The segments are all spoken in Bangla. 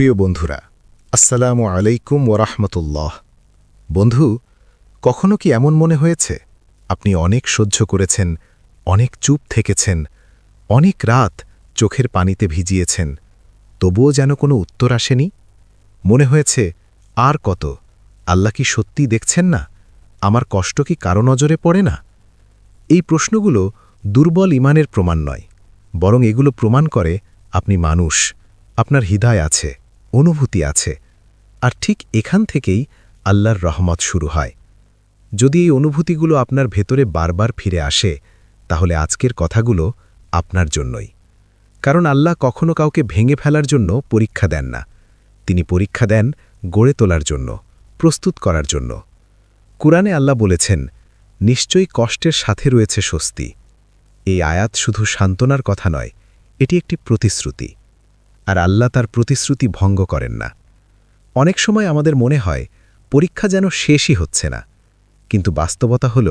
প্রিয় বন্ধুরা, আসসালামু আলাইকুম ওরহমতুল্লাহ বন্ধু, কখনো কি এমন মনে হয়েছে? আপনি অনেক সহ্য করেছেন, অনেক চুপ থেকেছেন, অনেক রাত চোখের পানিতে ভিজিয়েছেন, তবুও যেন কোনো উত্তর আসেনি? মনে হয়েছে, আর কত? আল্লাহ কি সত্যি দেখছেন না? আমার কষ্ট কি কারও নজরে পড়ে না? এই প্রশ্নগুলো দুর্বল ইমানের প্রমাণ নয়, বরং এগুলো প্রমাণ করে আপনি মানুষ, আপনার হৃদয় আছে। অনুভূতি আছে। আর ঠিক এখান থেকেই আল্লাহর রহমত শুরু হয়। যদি এই অনুভূতিগুলো আপনার ভেতরে বারবার ফিরে আসে, তাহলে আজকের কথাগুলো আপনার জন্যই। কারণ আল্লাহ কখনো কাউকে ভেঙে ফেলার জন্য পরীক্ষা দেন না। তিনি পরীক্ষা দেন গড়ে তোলার জন্য, প্রস্তুত করার জন্য। কুরআনে আল্লাহ বলেছেন, নিশ্চয়ই কষ্টের সাথে রয়েছে স্বস্তি। এই আয়াত শুধু সান্ত্বনার কথা নয়, এটি একটি প্রতিশ্রুতি। আর আল্লাহ তার প্রতিশ্রুতি ভঙ্গ করেন না। অনেক সময় আমাদের মনে হয়, পরীক্ষা যেন শেষই হচ্ছে না। কিন্তু বাস্তবতা হল,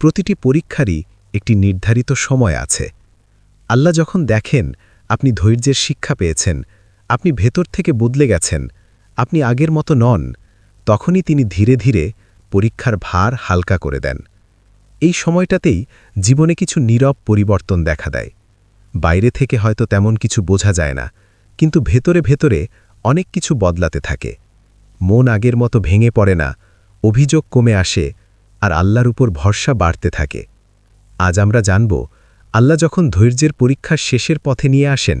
প্রতিটি পরীক্ষারই একটি নির্ধারিত সময় আছে। আল্লাহ যখন দেখেন, আপনি ধৈর্যের শিক্ষা পেয়েছেন, আপনি ভেতর থেকে বদলে গেছেন, আপনি আগের মতো নন, তখনই তিনি ধীরে ধীরে পরীক্ষার ভার হালকা করে দেন। এই সময়টাতেই জীবনে কিছু নীরব পরিবর্তন দেখা দেয়। বাইরে থেকে হয়তো তেমন কিছু বোঝা যায় না কিন্তু ভেতরে ভেতরে অনেক কিছু বদলাতে থাকে। মন আগের মতো ভেঙে পড়ে না, অভিযোগ কমে আসে, আর আল্লাহর উপর ভরসা বাড়তে থাকে। আজ আমরা জানব, আল্লাহ যখন ধৈর্যের পরীক্ষার শেষের পথে নিয়ে আসেন,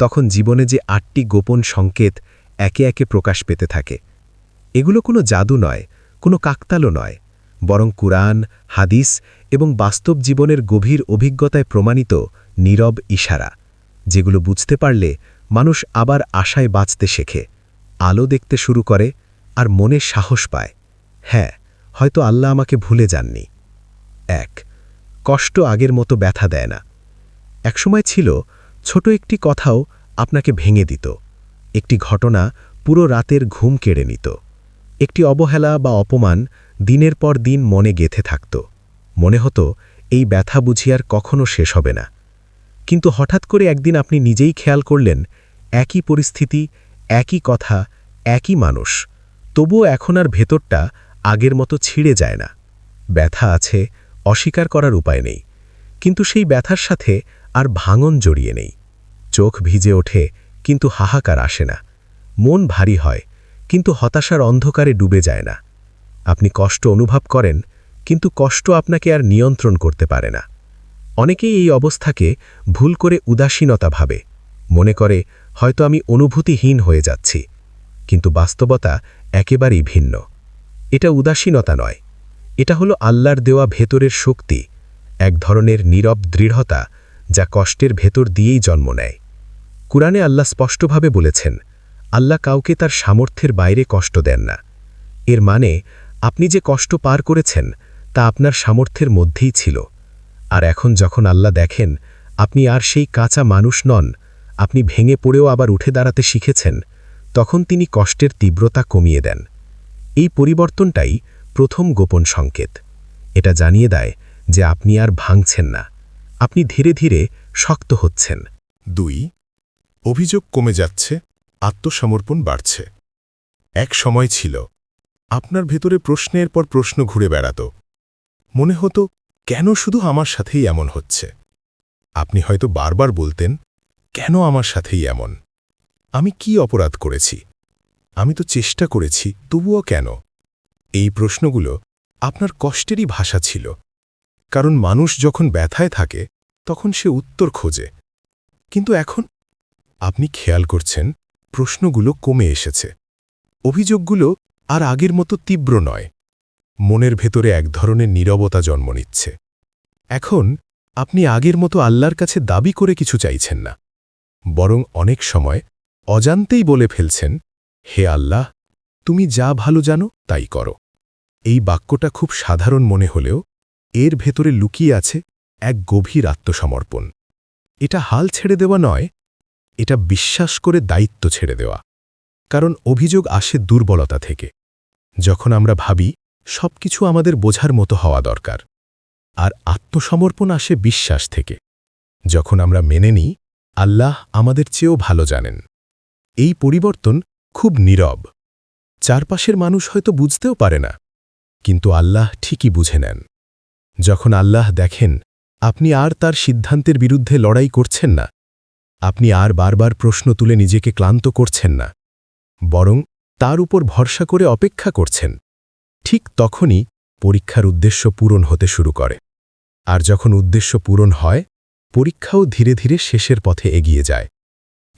তখন জীবনে যে আটটি গোপন সংকেত একে একে প্রকাশ পেতে থাকে। এগুলো কোনো জাদু নয়, কোনো কাকতালো নয়, বরং কুরআন, হাদিস এবং বাস্তব জীবনের গভীর অভিজ্ঞতায় প্রমাণিত নীরব ইশারা, যেগুলো বুঝতে পারলে মানুষ আবার আশায় বাঁচতে শেখে, আলো দেখতে শুরু করে আর মনে সাহস পায়। হ্যাঁ হয়তো আল্লাহ আমাকে ভুলে যাননি। এক, কষ্ট আগের মতো ব্যথা দেয় না। একসময় ছিল, ছোট একটি কথাও আপনাকে ভেঙে দিত। একটি ঘটনা পুরো রাতের ঘুম কেড়ে নিত। একটি অবহেলা বা অপমান দিনের পর দিন মনে গেথে থাকত। মনে হতো, এই ব্যথা বুঝিয়ার কখনো শেষ হবে না। কিন্তু হঠাৎ করে একদিন আপনি নিজেই খেয়াল করলেন একই পরিস্থিতি, একই কথা, একই মানুষ, তবুও এখন আর ভেতরটা আগের মতো ছিঁড়ে যায় না। ব্যথা আছে, অস্বীকার করার উপায় নেই, কিন্তু সেই ব্যথার সাথে আর ভাঙন জড়িয়ে নেই। চোখ ভিজে ওঠে, কিন্তু হাহাকার আসে না। মন ভারী হয়, কিন্তু হতাশার অন্ধকারে ডুবে যায় না। আপনি কষ্ট অনুভব করেন, কিন্তু কষ্ট আপনাকে আর নিয়ন্ত্রণ করতে পারে না। অনেকেই এই অবস্থাকে ভুল করে উদাসীনতা ভাবে। মনে করে হয়তো আমি অনুভূতিহীন হয়ে যাচ্ছি, কিন্তু বাস্তবতা একেবারেই ভিন্ন। এটা উদাসীনতা নয়। এটা হলো আল্লাহর দেওয়া ভেতরের শক্তি, এক ধরনের নীরব দৃঢ়তা যা কষ্টের ভেতর দিয়েই জন্ম নেয়। কুরআনে আল্লাহ স্পষ্টভাবে বলেছেন, আল্লাহ কাউকে তার সামর্থ্যের বাইরে কষ্ট দেন না। এর মানে আপনি যে কষ্ট পার করেছেন, তা আপনার সামর্থ্যের মধ্যেই ছিল। আর এখন যখন আল্লাহ দেখেন, আপনি আর সেই কাঁচা মানুষ নন আপনি ভেঙে পড়েও আবার উঠে দাঁড়াতে শিখেছেন, তখন তিনি কষ্টের তীব্রতা কমিয়ে দেন। এই পরিবর্তনটাই প্রথম গোপন সংকেত। এটা জানিয়ে দেয় যে আপনি আর ভাঙছেন না, আপনি ধীরে ধীরে শক্ত হচ্ছেন। দুই, অভিযোগ কমে যাচ্ছে, আত্মসমর্পণ বাড়ছে। এক সময় ছিল, আপনার ভেতরে প্রশ্নের পর প্রশ্ন ঘুরে বেড়াত। মনে হতো, কেন শুধু আমার সাথেই এমন হচ্ছে? আপনি হয়তো বারবার বলতেন কেন আমার সাথেই এমন? আমি কি অপরাধ করেছি? আমি তো চেষ্টা করেছি, তবুও কেন? এই প্রশ্নগুলো আপনার কষ্টেরই ভাষা ছিল। কারণ মানুষ যখন ব্যথায় থাকে, তখন সে উত্তর খোঁজে। কিন্তু এখন আপনি খেয়াল করছেন, প্রশ্নগুলো কমে এসেছে। অভিযোগগুলো আর আগের মতো তীব্র নয়। মনের ভেতরে এক ধরনের নীরবতা জন্ম নিচ্ছে। এখন আপনি আগের মতো আল্লাহর কাছে দাবি করে কিছু চাইছেন না। বরং অনেক সময় অজান্তেই বলে ফেলছেন, হে আল্লাহ, তুমি যা ভালো জানো তাই করো। এই বাক্যটা খুব সাধারণ মনে হলেও এর ভেতরে লুকিয়ে আছে এক গভীর আত্মসমর্পণ। এটা হাল ছেড়ে দেওয়া নয়, এটা বিশ্বাস করে দায়িত্ব ছেড়ে দেওয়া। কারণ অভিযোগ আসে দুর্বলতা থেকে। যখন আমরা ভাবি, সবকিছু আমাদের বোঝার মতো হওয়া দরকার। আর আত্মসমর্পণ আসে বিশ্বাস থেকে। যখন আমরা মেনে নিই আল্লাহ আমাদের চেয়েও ভালো জানেন। এই পরিবর্তন খুব নীরব। চারপাশের মানুষ হয়তো বুঝতেও পারে না, কিন্তু আল্লাহ ঠিকই বুঝে নেন। যখন আল্লাহ দেখেন, আপনি আর তার সিদ্ধান্তের বিরুদ্ধে লড়াই করছেন না, আপনি আর বারবার প্রশ্ন তুলে নিজেকে ক্লান্ত করছেন না, বরং তার উপর ভরসা করে অপেক্ষা করছেন। ঠিক তখনই পরীক্ষার উদ্দেশ্য পূরণ হতে শুরু করে। আর যখন উদ্দেশ্য পূরণ হয় পরীক্ষাও ধীরে ধীরে শেষের পথে এগিয়ে যায়।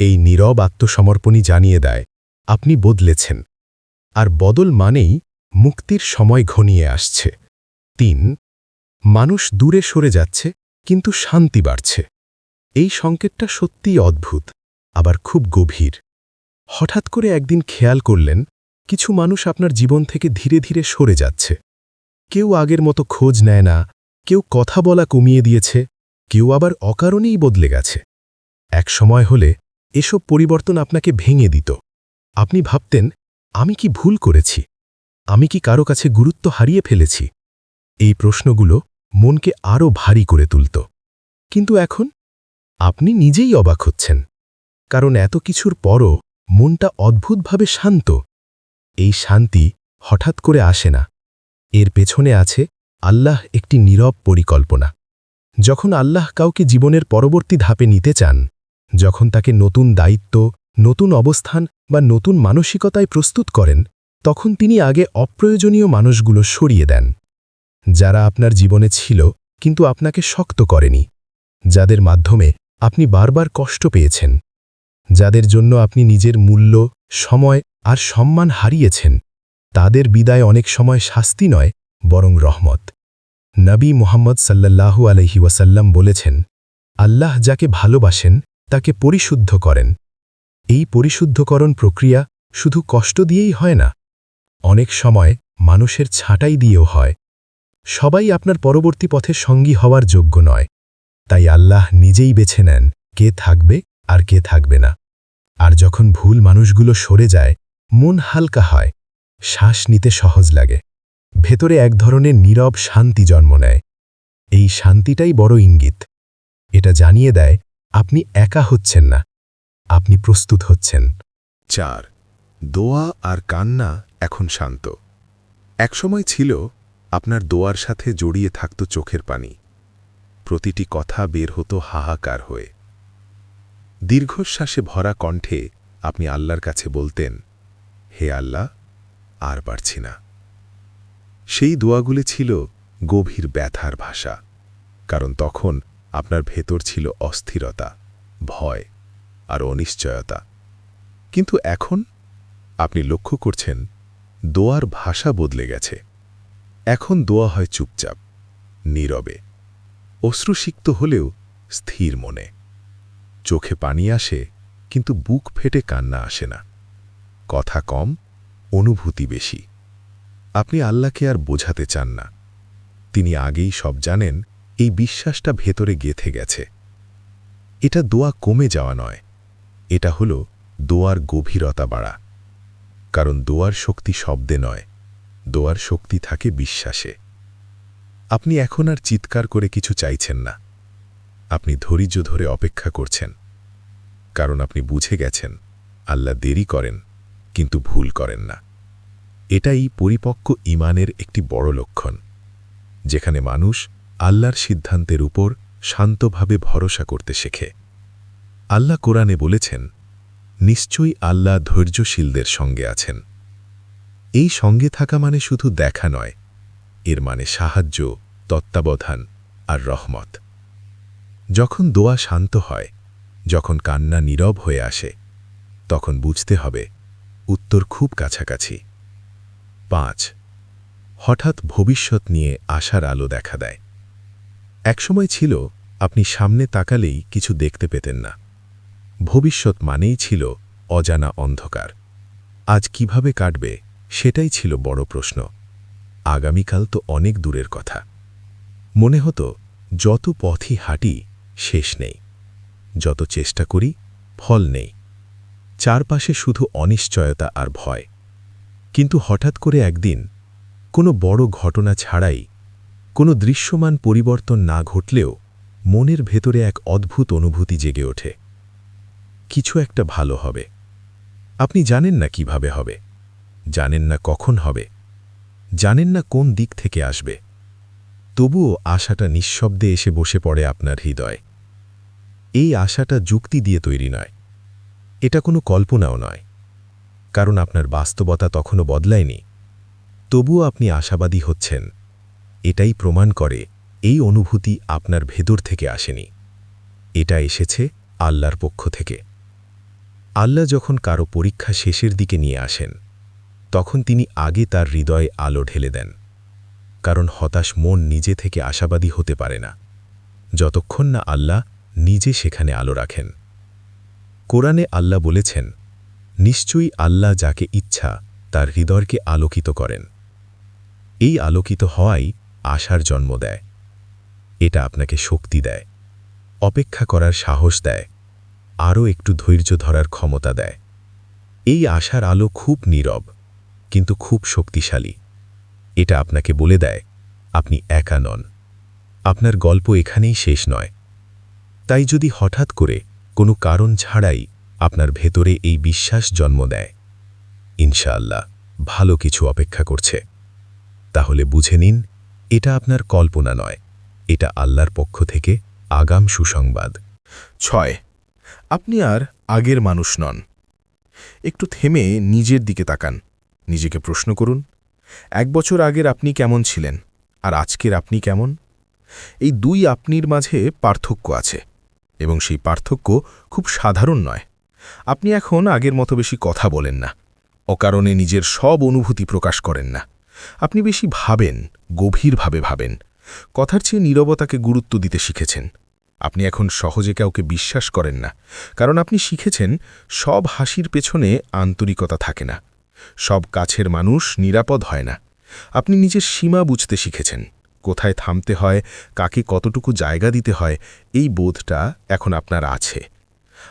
এই নীরব আত্মসমর্পণই জানিয়ে দেয়, আপনি বদলেছেন। আর বদল মানেই মুক্তির সময় ঘনিয়ে আসছে। তিন, মানুষ দূরে সরে যাচ্ছে, কিন্তু শান্তি বাড়ছে। এই সংকেতটা সত্যিই অদ্ভুত, আবার খুব গভীর। হঠাৎ করে একদিন খেয়াল করলেন, কিছু মানুষ আপনার জীবন থেকে ধীরে ধীরে সরে যাচ্ছে। কেউ আগের মতো খোঁজ নেয় না, কেউ কথা বলা কমিয়ে দিয়েছে কেউ আবার অকারণেই বদলে গেছে। এক সময় হলে এসব পরিবর্তন আপনাকে ভেঙে দিত। আপনি ভাবতেন, আমি কি ভুল করেছি? আমি কি কারও কাছে গুরুত্ব হারিয়ে ফেলেছি? এই প্রশ্নগুলো মনকে আরও ভারী করে তুলত। কিন্তু এখন আপনি নিজেই অবাক হচ্ছেন। কারণ এত কিছুর পরও মনটা অদ্ভুতভাবে শান্ত। এই শান্তি হঠাৎ করে আসে না। এর পেছনে আছে আল্লাহ একটি নীরব পরিকল্পনা। যখন আল্লাহ কাউকে জীবনের পরবর্তী ধাপে নিতে চান, যখন তাকে নতুন দায়িত্ব, নতুন অবস্থান বা নতুন মানসিকতায় প্রস্তুত করেন, তখন তিনি আগে অপ্রয়োজনীয় মানুষগুলো সরিয়ে দেন। যারা আপনার জীবনে ছিল, কিন্তু আপনাকে শক্ত করেনি, যাদের মাধ্যমে আপনি বারবার কষ্ট পেয়েছেন, যাদের জন্য আপনি নিজের মূল্য, সময় আর সম্মান হারিয়েছেন, তাদের বিদায় অনেক সময় শাস্তি নয়, বরং রহমত। নবী মোহাম্মদ সাল্লাল্লাহু আলহি ওয়াসাল্লাম বলেছেন, আল্লাহ যাকে ভালোবাসেন, তাকে পরিশুদ্ধ করেন। এই পরিশুদ্ধকরণ প্রক্রিয়া শুধু কষ্ট দিয়েই হয় না, অনেক সময় মানুষের ছাঁটাই দিয়েও হয়। সবাই আপনার পরবর্তী পথে সঙ্গী হওয়ার যোগ্য নয়। তাই আল্লাহ নিজেই বেছে নেন, কে থাকবে আর কে থাকবে না। আর যখন ভুল মানুষগুলো সরে যায়, মন হালকা হয়, শ্বাস নিতে সহজ লাগে। ভেতরে এক ধরনের নীরব শান্তি জন্ম নেয়। এই শান্তিটাই বড় ইঙ্গিত। এটা জানিয়ে দেয়, আপনি একা হচ্ছেন না, আপনি প্রস্তুত হচ্ছেন। চার, দোয়া আর কান্না এখন শান্ত। একসময় ছিল, আপনার দোয়ার সাথে জড়িয়ে থাকত চোখের পানি। প্রতিটি কথা বের হতো হাহাকার হয়ে। দীর্ঘশ্বাসে ভরা কণ্ঠে আপনি আল্লাহর কাছে বলতেন, হে আল্লাহ, আর পারছি না। সেই দোয়াগুলি ছিল গভীর ব্যথার ভাষা, কারণ তখন আপনার ভেতর ছিল অস্থিরতা, ভয় আর অনিশ্চয়তা। কিন্তু এখন আপনি লক্ষ্য করছেন, দোয়ার ভাষা বদলে গেছে। এখন দোয়া হয় চুপচাপ, নীরবে, অশ্রুসিক্ত হলেও স্থির মনে। চোখে পানি আসে, কিন্তু বুক ফেটে কান্না আসে না। কথা কম, অনুভূতি বেশি। আপনি আল্লাহকে আর বোঝাতে চান না। তিনি আগেই সব জানেন, এই বিশ্বাসটা ভেতরে গেথে গেছে। এটা দোয়া কমে যাওয়া নয়। এটা হল দোয়ার গভীরতা বাড়া। কারণ দোয়ার শক্তি শব্দে নয়, দোয়ার শক্তি থাকে বিশ্বাসে। আপনি এখন আর চিৎকার করে কিছু চাইছেন না। আপনি ধৈর্য ধরে অপেক্ষা করছেন। কারণ আপনি বুঝে গেছেন, আল্লাহ দেরি করেন, কিন্তু ভুল করেন না। এটাই পরিপক্ক ইমানের একটি বড় লক্ষণ, যেখানে মানুষ আল্লাহর সিদ্ধান্তের উপর শান্তভাবে ভরসা করতে শেখে। আল্লাহ কোরআনে বলেছেন, নিশ্চয়ই আল্লাহ ধৈর্যশীলদের সঙ্গে আছেন। এই সঙ্গে থাকা মানে শুধু দেখা নয়, এর মানে সাহায্য, তত্ত্বাবধান আর রহমত। যখন দোয়া শান্ত হয়, যখন কান্না নীরব হয়ে আসে, তখন বুঝতে হবে, উত্তর খুব কাছাকাছি। পাঁচ। হঠাৎ ভবিষ্যৎ নিয়ে আশার আলো দেখা দেয়। একসময় ছিল, আপনি সামনে তাকালেই কিছু দেখতে পেতেন না। ভবিষ্যৎ মানেই ছিল অজানা অন্ধকার। আজ কীভাবে কাটবে, সেটাই ছিল বড় প্রশ্ন। আগামীকাল তো অনেক দূরের কথা। মনে হতো, যত পথই হাঁটি, শেষ নেই। যত চেষ্টা করি, ফল নেই। চারপাশে শুধু অনিশ্চয়তা আর ভয়। কিন্তু হঠাৎ করে একদিন কোনো বড় ঘটনা ছাড়াই কোনো দৃশ্যমান পরিবর্তন না ঘটলেও মনের ভেতরে এক অদ্ভুত অনুভূতি জেগে ওঠে। কিছু একটা ভালো হবে। আপনি জানেন না কীভাবে হবে। জানেন না কখন হবে। জানেন না কোন দিক থেকে আসবে। তবুও আশাটা নিঃশব্দে এসে বসে পড়ে আপনার হৃদয়। এই আশাটা যুক্তি দিয়ে তৈরি নয়। এটা কোনো কল্পনাও নয়। কারণ আপনার বাস্তবতা তখনও বদলায়নি। তবুও আপনি আশাবাদী হচ্ছেন। এটাই প্রমাণ করে এই অনুভূতি আপনার ভেতর থেকে আসেনি। এটা এসেছে আল্লাহর পক্ষ থেকে। আল্লাহ যখন কারও পরীক্ষা শেষের দিকে নিয়ে আসেন, তখন তিনি আগে তার হৃদয়ে আলো ঢেলে দেন। কারণ হতাশ মন নিজে থেকে আশাবাদী হতে পারে না। যতক্ষণ না আল্লাহ নিজে সেখানে আলো রাখেন। কোরআনে আল্লাহ বলেছেন নিশ্চয়ই আল্লাহ যাকে ইচ্ছা, তার হৃদয়কে আলোকিত করেন। এই আলোকিত হওয়াই আশার জন্ম দেয়। এটা আপনাকে শক্তি দেয়, অপেক্ষা করার সাহস দেয়, আরও একটু ধৈর্য ধরার ক্ষমতা দেয়। এই আশার আলো খুব নীরব, কিন্তু খুব শক্তিশালী। এটা আপনাকে বলে দেয়, আপনি একা নন। আপনার গল্প এখানেই শেষ নয়। তাই যদি হঠাৎ করে কোনো কারণ ছাড়াই আপনার ভেতরে এই বিশ্বাস জন্ম দেয়। ইনশাআল্লাহ, ভালো কিছু অপেক্ষা করছে। তাহলে বুঝে নিন, এটা আপনার কল্পনা নয়, এটা আল্লাহর পক্ষ থেকে আগাম সুসংবাদ। ছয়, আপনি আর আগের মানুষ নন। একটু থেমে নিজের দিকে তাকান, নিজেকে প্রশ্ন করুন, এক বছর আগের আপনি কেমন ছিলেন, আর আজকের আপনি কেমন? এই দুই আপনির মাঝে পার্থক্য আছে, এবং সেই পার্থক্য খুব সাধারণ নয়। আপনি এখন আগের মতো বেশি কথা বলেন না। অকারণে নিজের সব অনুভূতি প্রকাশ করেন না। আপনি বেশি ভাবেন, গভীরভাবে ভাবেন। কথার চেয়ে নীরবতাকে গুরুত্ব দিতে শিখেছেন। আপনি এখন সহজে কাউকে বিশ্বাস করেন না। কারণ আপনি শিখেছেন, সব হাসির পেছনে আন্তরিকতা থাকে না। সব কাছের মানুষ নিরাপদ হয় না। আপনি নিজের সীমা বুঝতে শিখেছেন। কোথায় থামতে হয়, কাকে কতটুকু জায়গা দিতে হয়, এই বোধটা এখন আপনার আছে।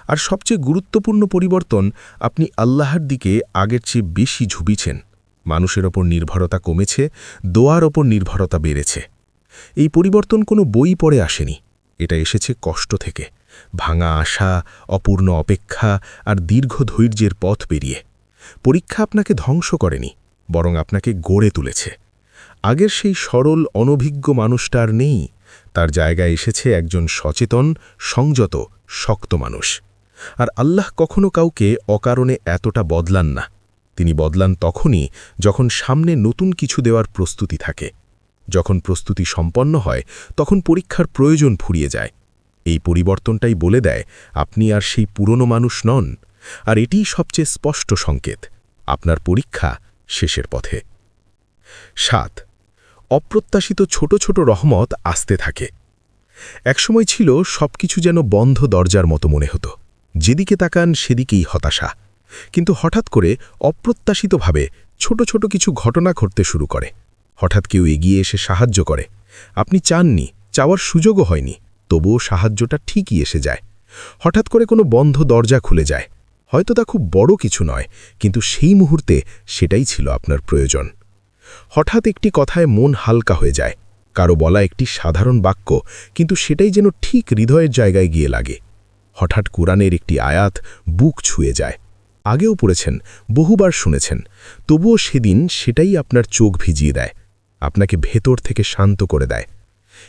আর সবচেয়ে গুরুত্বপূর্ণ পরিবর্তন, আপনি আল্লাহর দিকে আগের চেয়ে বেশি ঝুবিছেন মানুষের ওপর নির্ভরতা কমেছে, দোয়ার ওপর নির্ভরতা বেড়েছে। এই পরিবর্তন কোনো বই পড়ে আসেনি। এটা এসেছে কষ্ট থেকে, ভাঙা আশা, অপূর্ণ অপেক্ষা আর দীর্ঘ ধৈর্যের পথ পেরিয়ে। পরীক্ষা আপনাকে ধ্বংস করেনি, বরং আপনাকে গড়ে তুলেছে। আগের সেই সরল, অনভিজ্ঞ মানুষটার নেই। তার জায়গায় এসেছে একজন সচেতন, সংযত, শক্ত মানুষ। আর আল্লাহ কখনো কাউকে অকারণে এতটা বদলান না। তিনি বদলান তখনই যখন সামনে নতুন কিছু দেওয়ার প্রস্তুতি থাকে। যখন প্রস্তুতি সম্পন্ন হয়, তখন পরীক্ষার প্রয়োজন ফুরিয়ে যায়। এই পরিবর্তনটাই বলে দেয়, আপনি আর সেই পুরনো মানুষ নন। আর এটিই সবচেয়ে স্পষ্ট সংকেত, আপনার পরীক্ষা শেষের পথে। সাত অপ্রত্যাশিত ছোট ছোট রহমত আসতে থাকে। একসময় ছিল সবকিছু যেন বন্ধ দরজার মতো মনে হতো। যেদিকে তাকান সেদিকেই হতাশা। কিন্তু হঠাৎ করে অপ্রত্যাশিতভাবে ছোট ছোট কিছু ঘটনা ঘটতে শুরু করে। হঠাৎ কেউ এগিয়ে এসে সাহায্য করে। আপনি চাননি, চাওয়ার সুযোগও হয়নি, তবুও সাহায্যটা ঠিকই এসে যায়। হঠাৎ করে কোনো বন্ধ দরজা খুলে যায়। হয়তো তা খুব বড় কিছু নয়, কিন্তু সেই মুহূর্তে সেটাই ছিল আপনার প্রয়োজন। হঠাৎ একটি কথায় মন হালকা হয়ে যায়। কারও বলা একটি সাধারণ বাক্য, কিন্তু সেটাই যেন ঠিক হৃদয়ের জায়গায় গিয়ে লাগে। হঠাৎ কোরআনের একটি আয়াত বুক ছুঁয়ে যায়। আগেও পড়েছেন, বহুবার শুনেছেন, তবুও সেদিন সেটাই আপনার চোখ ভিজিয়ে দেয়, আপনাকে ভেতর থেকে শান্ত করে দেয়।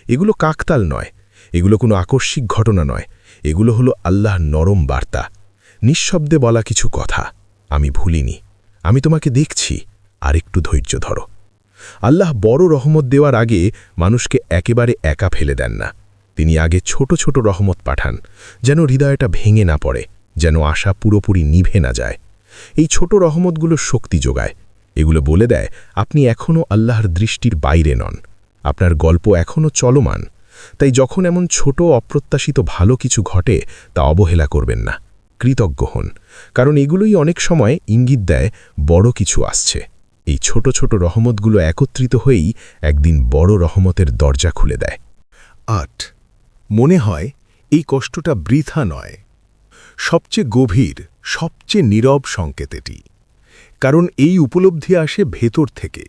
এগুলো কাকতাল নয়, এগুলো কোনো আকস্মিক ঘটনা নয়, এগুলো হলো আল্লাহ নরম বার্তা। নিঃশব্দে বলা কিছু কথা, আমি ভুলিনি, আমি তোমাকে দেখছি আর একটু ধৈর্য ধরো। আল্লাহ বড় রহমত দেওয়ার আগে মানুষকে একেবারে একা ফেলে দেন না। তিনি আগে ছোট ছোট রহমত পাঠান, যেন হৃদয়টা ভেঙে না পড়ে, যেন আশা পুরোপুরি নিভে না যায়। এই ছোট রহমতগুলো শক্তি যোগায়। এগুলো বলে দেয়, আপনি এখনও আল্লাহর দৃষ্টির বাইরে নন। আপনার গল্প এখনও চলমান। তাই যখন এমন ছোট, অপ্রত্যাশিত ভালো কিছু ঘটে, তা অবহেলা করবেন না। কৃতজ্ঞ হন। কারণ এগুলোই অনেক সময় ইঙ্গিত দেয়, বড় কিছু আসছে। এই ছোট ছোট রহমতগুলো একত্রিত হয়েই একদিন বড় রহমতের দরজা খুলে দেয়। আট, মনে হয় এই কষ্টটা বৃথা নয়। সবচেয়ে গভীর, সবচেয়ে নীরব সংকেত এটি। কারণ এই উপলব্ধি আসে ভেতর থেকে।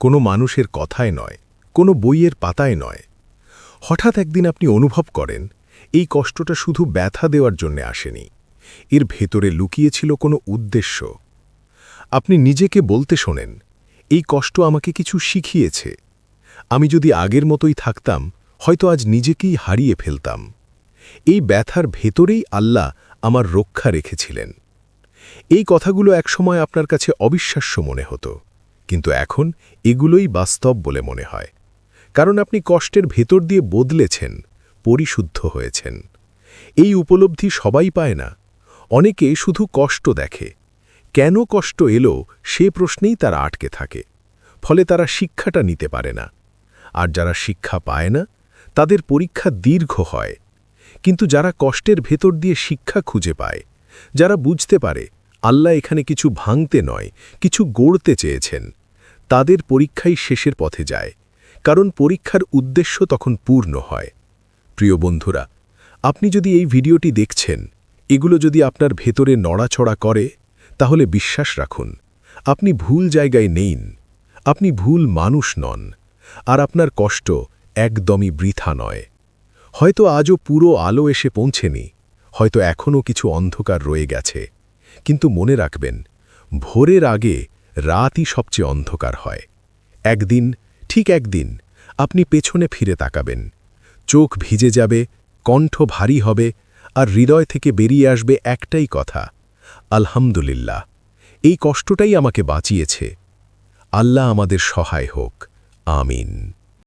কোনো মানুষের কথায় নয়, কোনো বইয়ের পাতায় নয়। হঠাৎ একদিন আপনি অনুভব করেন, এই কষ্টটা শুধু ব্যথা দেওয়ার জন্য আসেনি। এর ভেতরে লুকিয়েছিল কোনো উদ্দেশ্য। আপনি নিজেকে বলতে শোনেন, এই কষ্ট আমাকে কিছু শিখিয়েছে। আমি যদি আগের মতোই থাকতাম, হয়তো আজ নিজেকেই হারিয়ে ফেলতাম। এই ব্যথার ভেতরেই আল্লাহ আমার রক্ষা রেখেছিলেন। এই কথাগুলো একসময় আপনার কাছে অবিশ্বাস্য মনে হতো, কিন্তু এখন এগুলোই বাস্তব বলে মনে হয়। কারণ আপনি কষ্টের ভেতর দিয়ে বদলেছেন, পরিশুদ্ধ হয়েছেন। এই উপলব্ধি সবাই পায় না, অনেকে শুধু কষ্ট দেখে। কেন কষ্ট এলো সে প্রশ্নেই তারা আটকে থাকে, ফলে তারা শিক্ষাটা নিতে পারে না। আর যারা শিক্ষা পায় না, তাদের পরীক্ষা দীর্ঘ হয়। কিন্তু যারা কষ্টের ভেতর দিয়ে শিক্ষা খুঁজে পায়, যারা বুঝতে পারে, আল্লাহ এখানে কিছু ভাঙতে নয়, কিছু গড়তে চেয়েছেন, তাদের পরীক্ষাই শেষের পথে যায়, কারণ পরীক্ষার উদ্দেশ্য তখন পূর্ণ হয়। প্রিয় বন্ধুরা, আপনি যদি এই ভিডিওটি দেখছেন, এগুলো যদি আপনার ভেতরে নড়াচড়া করে তাহলে বিশ্বাস রাখুন, আপনি ভুল জায়গায় নেইন, আপনি ভুল মানুষ নন, আর আপনার কষ্ট একদমই বৃথা নয়। হয়তো আজও পুরো আলো এসে পৌঁছেনি, হয়তো এখনও কিছু অন্ধকার রয়ে গেছে, কিন্তু মনে রাখবেন, ভোরের আগে রাতই সবচেয়ে অন্ধকার হয়। একদিন, ঠিক একদিন, আপনি পেছনে ফিরে তাকাবেন, চোখ ভিজে যাবে, কণ্ঠ ভারী হবে, আর হৃদয় থেকে বেরিয়ে আসবে একটাই কথা আলহামদুলিল্লাহ এই কষ্টটাই আমাকে বাঁচিয়েছে। আল্লাহ আমাদের সহায় হোক আমিন।